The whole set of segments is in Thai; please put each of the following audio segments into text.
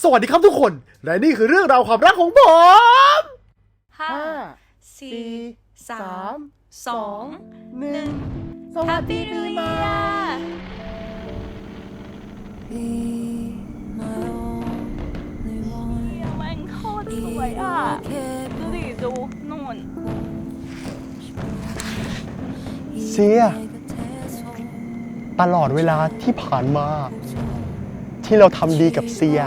สวัสดีครับทุกคน และนี่คือเรื่องราวความรักของผมห้าสี่สามสองหนึ่ง Happy New Year แม่งโคตรสวยอะ ดูดิดูนู่นเสียตลอดเวลาที่ผ่านมา ที่เราทำดีกับเสีย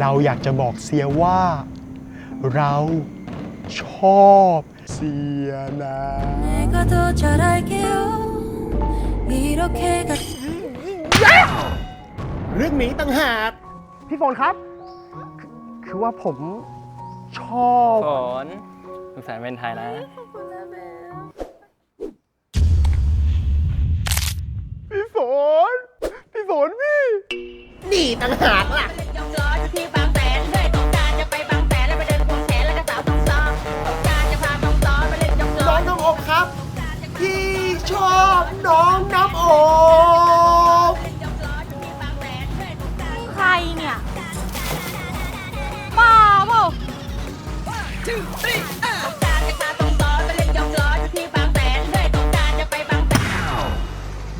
เราอยากจะบอกเสียว่า เราชอบเสียนะเรื่องหมีต่างหากพี่ฝนครับ คือว่าผมชอบฝนสงสารเป็นไทยนะพี่ฝนพี่ฝนพี่ นี่ต่างหากล่ะยกล้ออยู่ที่บางแสนเลยต้องการจะไปบางแสนแล้วไปเดินควงแขนแล้วก็สาวต้องซ้อมต้องการจะพาน้องซ้อมไปเล่นยกล้น้อองน้องอบครับพี่ชอบน้องน้ำอบใครเนี่ยบ้าเปล่า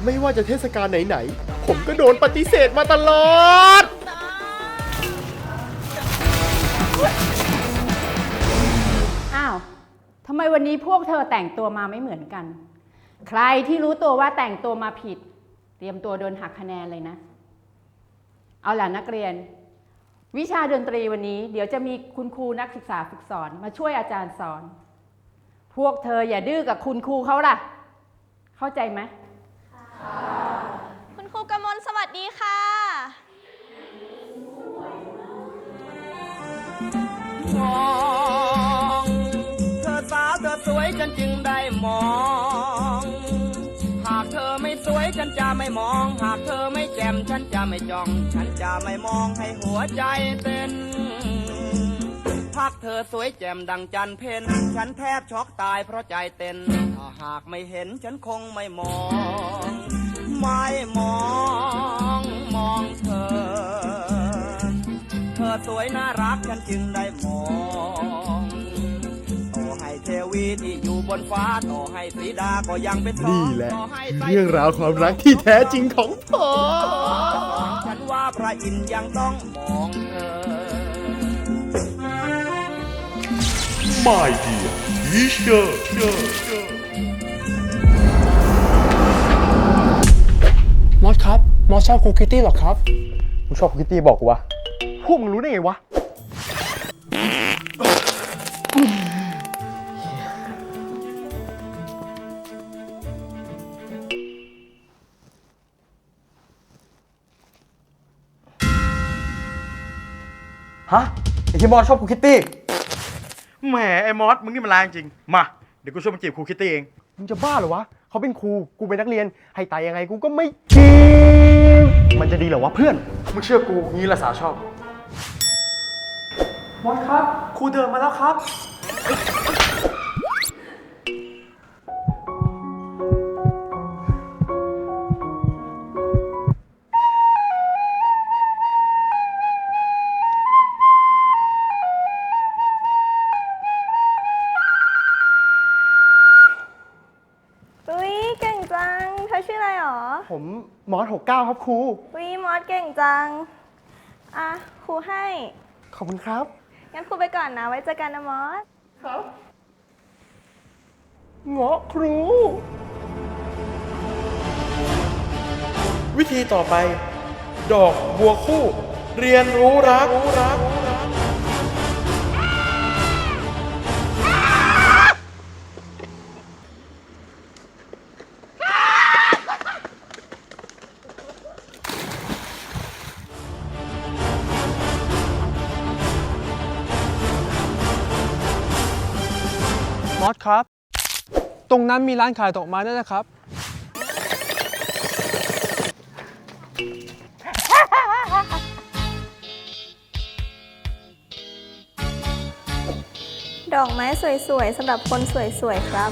ไม่ว่าจะเทศกาลไหน ๆ ผมก็โดนปฏิเสธมาตลอด อ้าว ทำไมวันนี้พวกเธอแต่งตัวมาไม่เหมือนกัน ใครที่รู้ตัวว่าแต่งตัวมาผิด เตรียมตัวโดนหักคะแนนเลยนะ เอาล่ะนักเรียน วิชาดนตรีวันนี้ เดี๋ยวจะมีคุณครูนักศึกษาฝึกสอน มาช่วยอาจารย์สอน พวกเธออย่าดื้อกับคุณครูเขาล่ะ เข้าใจไหมคุณันจึงได้มอง หากเธอไม่สวยฉันจะไม่มอง หากเธอไม่แจ่มฉันจะไม่จ้อง ฉันจะไม่มองให้หัวใจเต้นพักเธอสวยแจ่มดังจันเพนฉันแทบช็อกตายเพราะใจเต้นถ้าหากไม่เห็นฉันคงไม่มอง ไม่มองมองเธอ เธอสวยน่ารักฉันจึงได้มอง วีที่อยู่บนฟ้าต่อให้สีดาก็ยังเป็นทองนี่แหละ ต่อให้ไเรื่องราวความรักที่แท้จริงของผมฉันว่าพระอินทร์ยังต้องมองเธอ My dear teacher มอสครับ มอสชอบครูคิตตี้หรอครับกูชอบครูคิตตี้บอกกูวะ พวกมึงรู้ได้ไงวะ ฮะไอที่มอสชอบครูคิตตี้ แหมไอ้มอสมึงนี่มันแรงจริง มา เดี๋ยวกูช่วยมึงจีบครูคิตตี้เอง มึงจะบ้าเหรอวะ เขาเป็นครู กูเป็นนักเรียน ให้ตายยังไงกูก็ไม่จีบมันจะดีเหรอวะเพื่อน มึงเชื่อกูงี้ละสาวชอบ มอสครับ ครูเดินมาแล้วครับ อชื่ออะไรหรอผมมอสหกเก้าครับครูอุ้ยมอสเก่งจัง อะครูให้ ขอบคุณครับ งั้นครูไปก่อนนะ ไว้เจอกันนะมอสเงาะครู วิธีต่อไป ดอกบัวคู่ เรียนรู้รักรู้รัก อสครับ ตรงนั้นมีร้านขายดอกไม้ด้วยนะครับ ดอกไม้สวยๆสำหรับคนสวยๆครับ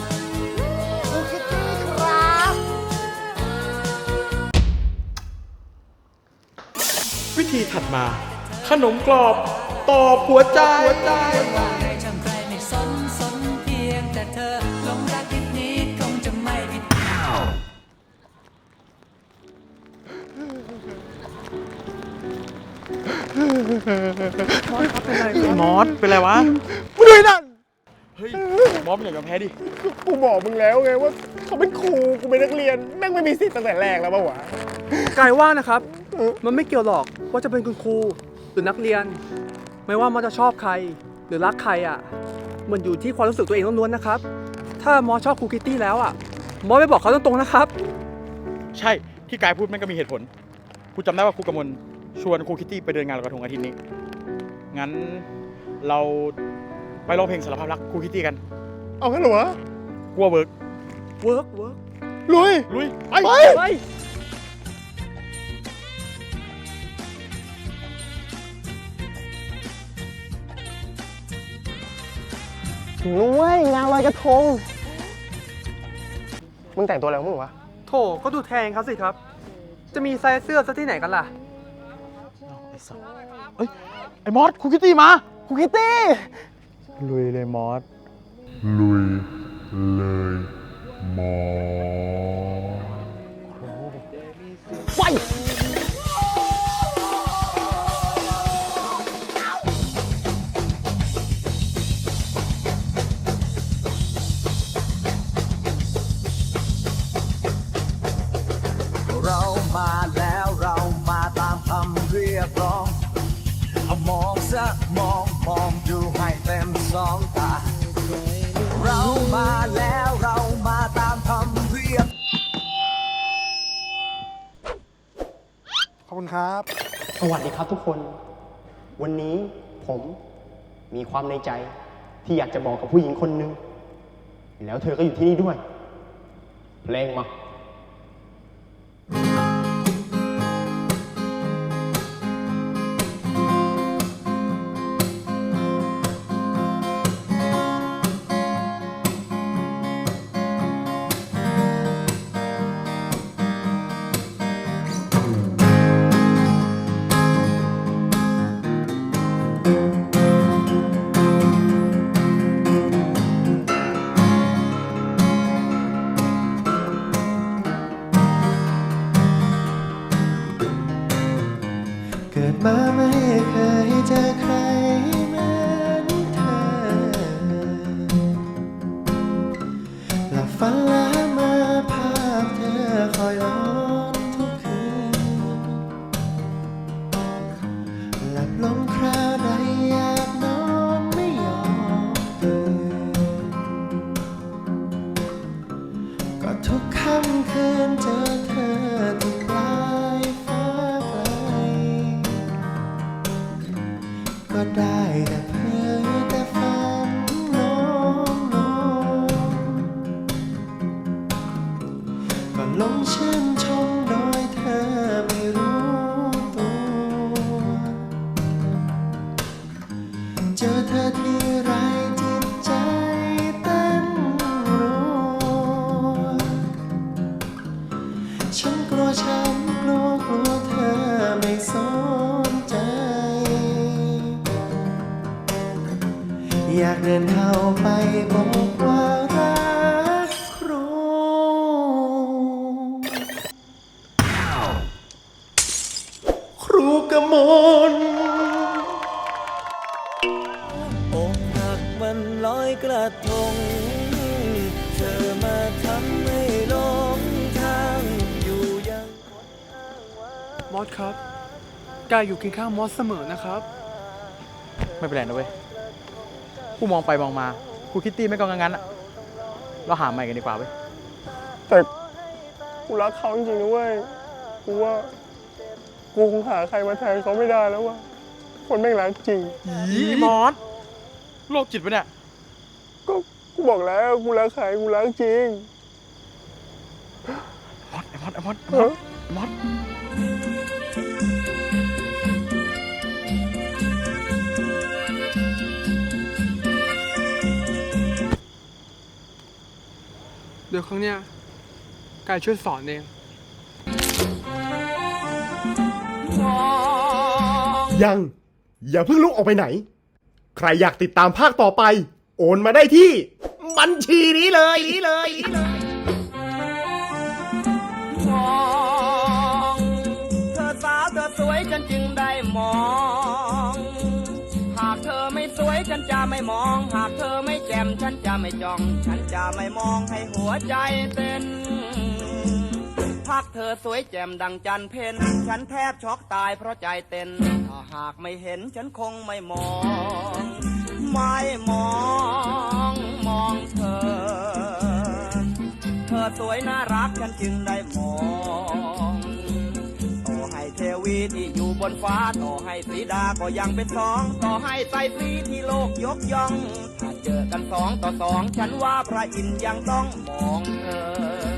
วิธีถัดมา ขนมกรอบตอบหัวใจ มอสเป็นไรวะมึงด้วยนั่นเฮ้ยมอสเป็นอย่างกับแพ้ดิกูบอกมึงแล้วไงว่าเขาเป็นครูกูเป็นนักเรียนแม่งไม่มีสิทธิ์ตั้งแต่แรกแล้วปะวะกายว่านะครับ มันไม่เกี่ยวหรอกว่าจะเป็นคุณครูหรือนักเรียน ไม่ว่ามันจะชอบใคร หรือรักใครอะ มันอยู่ที่ความรู้สึกตัวเองล้วนๆนะครับ ถ้ามอสชอบครูคิตตี้แล้วอะ มอสไม่บอกเขาตรงๆนะครับ ใช่ที่กายพูดแม่งก็มีเหตุผลกูจำได้ว่าครูกำมล ชวนครูคิตตี้ไปเดินงานลอยกระทงอาทิตย์นี้ งั้นเราไปร้องเพลงสารภาพรักครูคิตตี้กัน เอางั้นเหรอวะกลัวเวิร์กเวิร์กเวิร์กลุย ลุย ไป ไป ไป ถึงรู้เว้ยงานลอยกระทง มึงแต่งตัวอะไรของมึงวะ โถก็ดูแทงเขาสิครับ จะมีไซส์เสื้อซะที่ไหนกันล่ะ ไอ้สัสเอ้ยไอ้มอสครูคิตตี้มาครูคิตตี้ลุยเลยมอสลุยเลยหมอเยกร้องเอามองซะมองมองดูให้เต็มสองตา เรามาแล้วเรามาตามคำเรียก ขอบคุณครับ สวัสดีครับทุกคน วันนี้ผมมีความในใจที่อยากจะบอกกับผู้หญิงคนหนึ่งแล้วเธอก็อยู่ที่นี่ด้วยเพลงมา เกิด เดินเข้าไปบอกว่ารักครู ครูกมลอกหักมันลอยกระทง เธอมาทำให้หลงทางอยู่ยังมอสครับกายอยู่เคียงข้างมอสเสมอนะครับ ไม่เป็นไรนะเว้ย กูมองไปมองมาครูคิตตี้ไม่ก็งั้นๆอะเราหาใหม่กันดีกว่าเว้ยแต่กูรักเขาจริงๆนะเว้ย กูว่า กูคงหาใครมาแทนเขาไม่ได้แล้วว่ะ คนแม่งรักจริง อีมอสโรคจิตปะเนี่ย ก็กูบอกแล้วกูรักใครกูรักจริงมอสไอ้มอสไอ้มอสไอ้มอสไอ้มอส ดี๋ยวครั้งเนี้ยกายช่วยสอนเอง ยัง อย่าเพิ่งลุกออกไปไหน ใครอยากติดตามภาคต่อไป โอนมาได้ที่ บัญชีนี้เลยนี้เลยนี้เลยมองเธอสาวเธอสวยฉันจึงได้มอง ฉันจะไม่มอง หากเธอไม่แจ่มฉันจะไม่จ้อง ฉันจะไม่มองให้หัวใจเต้นพักเธอสวยแจ่มดังจันเพนฉันแทบช็อกตายเพราะใจเต้นถ้าหากไม่เห็นฉันคงไม่มอง ไม่มองมองเธอ เธอสวยน่ารักฉันจึงได้มอง เทวีที่อยู่บนฟ้าต่อให้สีดาก็ยังเป็นสอง ต่อให้ใจฟรสีที่โลกยกย่อง ถ้าเจอกันสองต่อสอง ฉันว่าพระอินทร์ยังต้องมองเธอ